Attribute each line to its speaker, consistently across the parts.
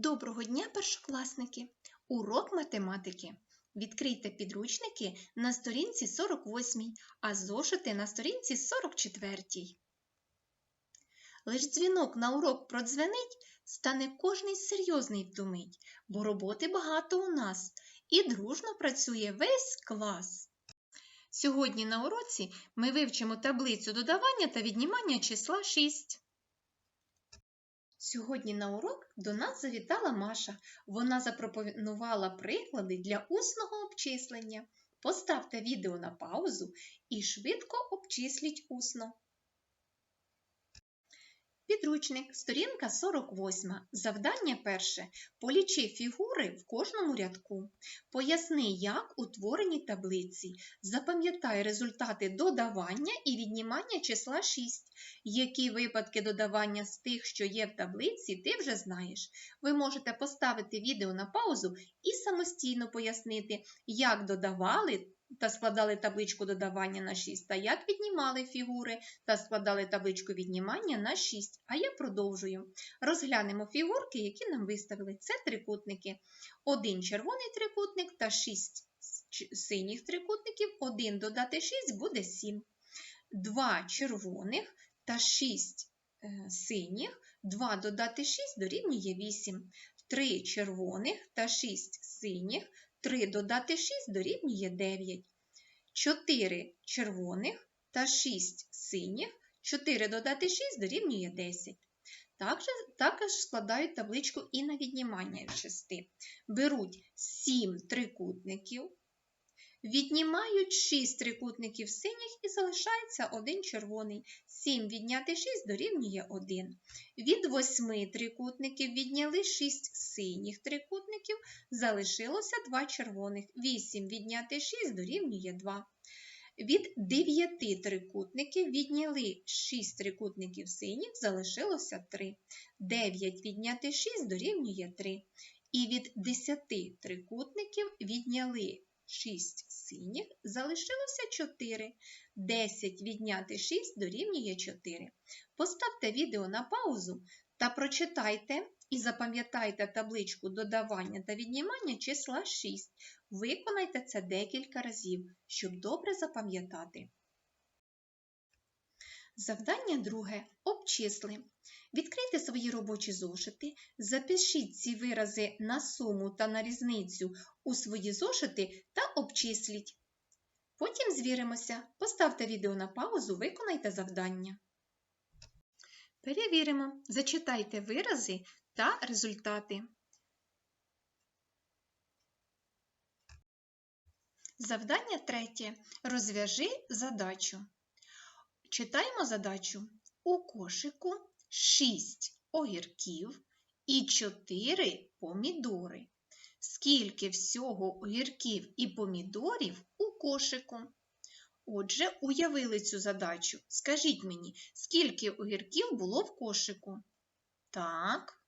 Speaker 1: Доброго дня, першокласники! Урок математики. Відкрийте підручники на сторінці 48, а зошити на сторінці 44. Лиш дзвінок на урок продзвенить, стане кожний серйозний втомить, бо роботи багато у нас і дружно працює весь клас. Сьогодні на уроці ми вивчимо таблицю додавання та віднімання числа 6. Сьогодні на урок до нас завітала Маша. Вона запропонувала приклади для усного обчислення. Поставте відео на паузу і швидко обчисліть усно. Підручник, сторінка 48. Завдання перше. Полічи фігури в кожному рядку. Поясни, як утворені таблиці. Запам'ятай результати додавання і віднімання числа 6. Які випадки додавання з тих, що є в таблиці, ти вже знаєш. Ви можете поставити відео на паузу і самостійно пояснити, як додавали та складали табличку додавання на 6, та як віднімали фігури та складали табличку віднімання на 6. А я продовжую. Розглянемо фігурки, які нам виставили. Це трикутники. Один червоний трикутник та 6 синіх трикутників. 1 додати 6 буде 7. Два червоних та 6 синіх. 2 додати 6 дорівнює 8. 3 червоних та 6 синіх. 3 додати 6 дорівнює 9. 4 червоних та 6 синіх. 4 додати 6 дорівнює 10. Також, також складають табличку і на віднімання від 6. Беруть 7 трикутників, віднімають 6 трикутників синіх і залишається один червоний. 7 відняти 6 дорівнює 1. Від 8 трикутників відняли 6 синіх трикутників, залишилося 2 червоних. 8 відняти 6 дорівнює 2. Від 9 трикутників відняли 6 трикутників синіх, залишилося 3. 9 відняти 6 дорівнює 3. І від 10 трикутників відняли 6 синіх, залишилося 4. 10 відняти 6 дорівнює 4. Поставте відео на паузу та прочитайте і запам'ятайте табличку додавання та віднімання числа 6. Виконайте це декілька разів, щоб добре запам'ятати. Завдання друге. Обчисли. Відкрийте свої робочі зошити, запишіть ці вирази на суму та на різницю у свої зошити та обчисліть. Потім звіримося. Поставте відео на паузу, виконайте завдання. Перевіримо. Зачитайте вирази та результати. Завдання третє. Розв'яжи задачу. Читаємо задачу. У кошику 6 огірків і 4 помідори. Скільки всього огірків і помідорів у кошику? Отже, уявили цю задачу. Скажіть мені, скільки огірків було в кошику? Так.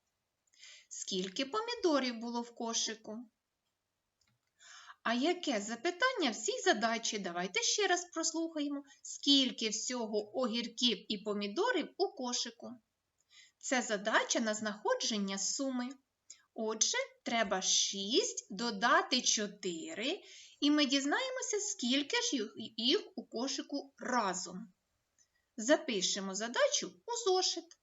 Speaker 1: Скільки помідорів було в кошику? А яке запитання в цій задачі? Давайте ще раз прослухаємо, скільки всього огірків і помідорів у кошику. Це задача на знаходження суми. Отже, треба 6 додати 4, і ми дізнаємося, скільки ж їх у кошику разом. Запишемо задачу у зошит.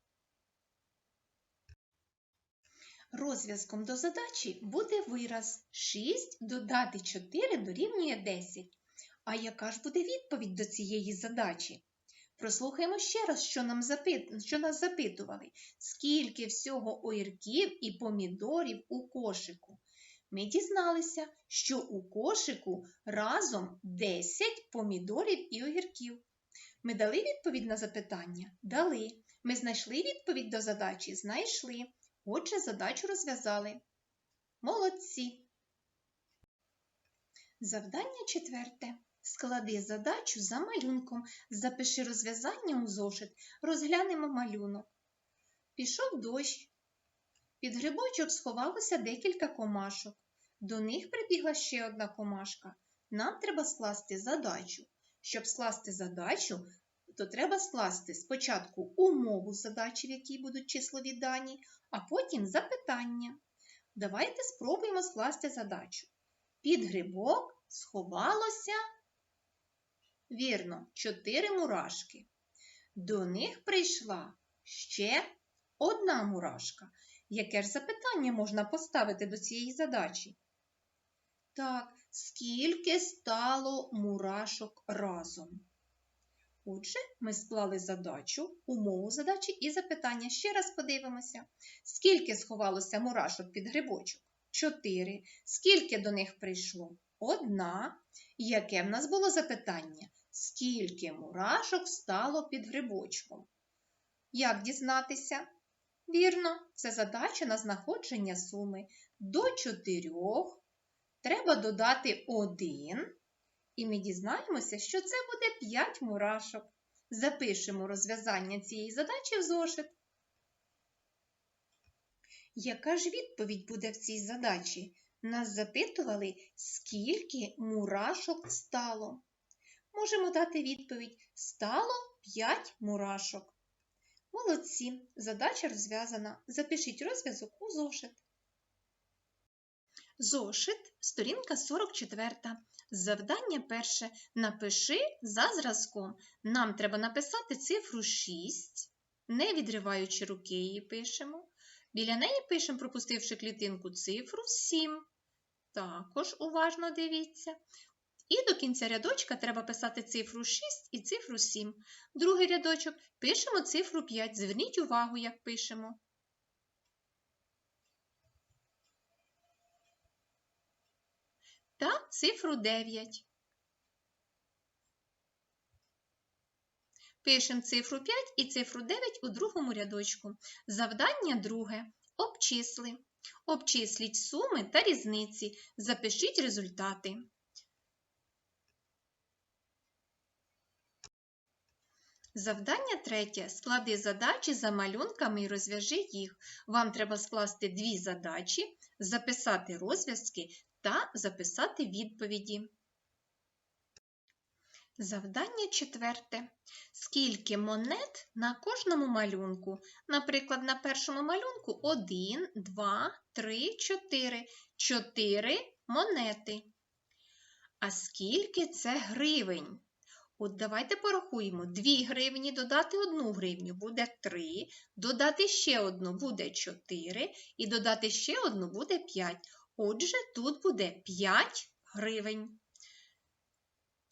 Speaker 1: Розв'язком до задачі буде вираз 6 додати 4 дорівнює 10. А яка ж буде відповідь до цієї задачі? Прослухаємо ще раз, що, нам запит... що нас запитували, скільки всього огірків і помідорів у кошику. Ми дізналися, що у кошику разом 10 помідорів і огірків. Ми дали відповідь на запитання? Дали. Ми знайшли відповідь до задачі? Знайшли. Отже, задачу розв'язали. Молодці. Завдання четверте. Склади задачу за малюнком. Запиши розв'язання у зошит. Розглянемо малюнок. Пішов дощ. Під грибочок сховалося декілька комашок. До них прибігла ще одна комашка. Нам треба скласти задачу. Щоб скласти задачу, то треба скласти спочатку умову задачі, в якій будуть числові дані, а потім запитання. Давайте спробуємо скласти задачу. Під грибок сховалося, вірно, чотири мурашки. До них прийшла ще одна мурашка. Яке ж запитання можна поставити до цієї задачі? Так, скільки стало мурашок разом? Отже, ми склали задачу, умову задачі і запитання. Ще раз подивимося. Скільки сховалося мурашок під грибочок? Чотири. Скільки до них прийшло? Одна. Яке в нас було запитання? Скільки мурашок стало під грибочком? Як дізнатися? Вірно, це задача на знаходження суми. До чотирьох треба додати один, і ми дізнаємося, що це буде 5 мурашок. Запишемо розв'язання цієї задачі в зошит. Яка ж відповідь буде в цій задачі? Нас запитували, скільки мурашок стало. Можемо дати відповідь: стало 5 мурашок. Молодці, задача розв'язана. Запишіть розв'язок у зошит. Зошит, сторінка 44. Завдання перше. Напиши за зразком. Нам треба написати цифру 6, не відриваючи руки її пишемо. Біля неї пишемо, пропустивши клітинку, цифру 7. Також уважно дивіться. І до кінця рядочка треба писати цифру 6 і цифру 7. Другий рядочок пишемо цифру 5. Зверніть увагу, як пишемо. Та цифру 9. Пишемо цифру 5 і цифру 9 у другому рядочку. Завдання друге. Обчисли. Обчисліть суми та різниці. Запишіть результати. Завдання третє. Склади задачі за малюнками і розв'яжи їх. Вам треба скласти дві задачі, записати розв'язки та записати відповіді. Завдання четверте. Скільки монет на кожному малюнку? Наприклад, на першому малюнку 1, 2, 3, 4. 4 монети. А скільки це гривень? От давайте порахуємо. 2 гривні додати 1 гривню буде 3, додати ще одну буде 4 і додати ще одну буде 5. Отже, тут буде 5 гривень.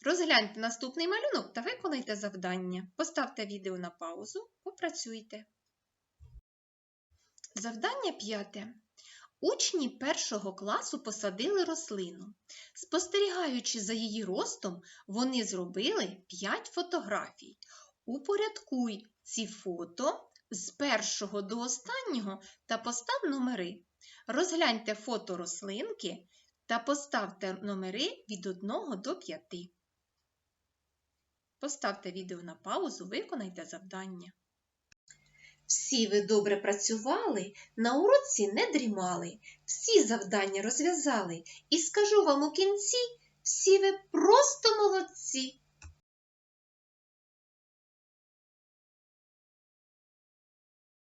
Speaker 1: Розгляньте наступний малюнок та виконайте завдання. Поставте відео на паузу, попрацюйте. Завдання п'яте. Учні першого класу посадили рослину. Спостерігаючи за її ростом, вони зробили 5 фотографій. Упорядкуй ці фото з першого до останнього та постав номери. Розгляньте фото рослинки та поставте номери від 1 до 5. Поставте відео на паузу, виконайте завдання. Всі ви добре працювали, на уроці не дрімали, всі завдання розв'язали. І скажу вам у кінці, всі ви просто молодці.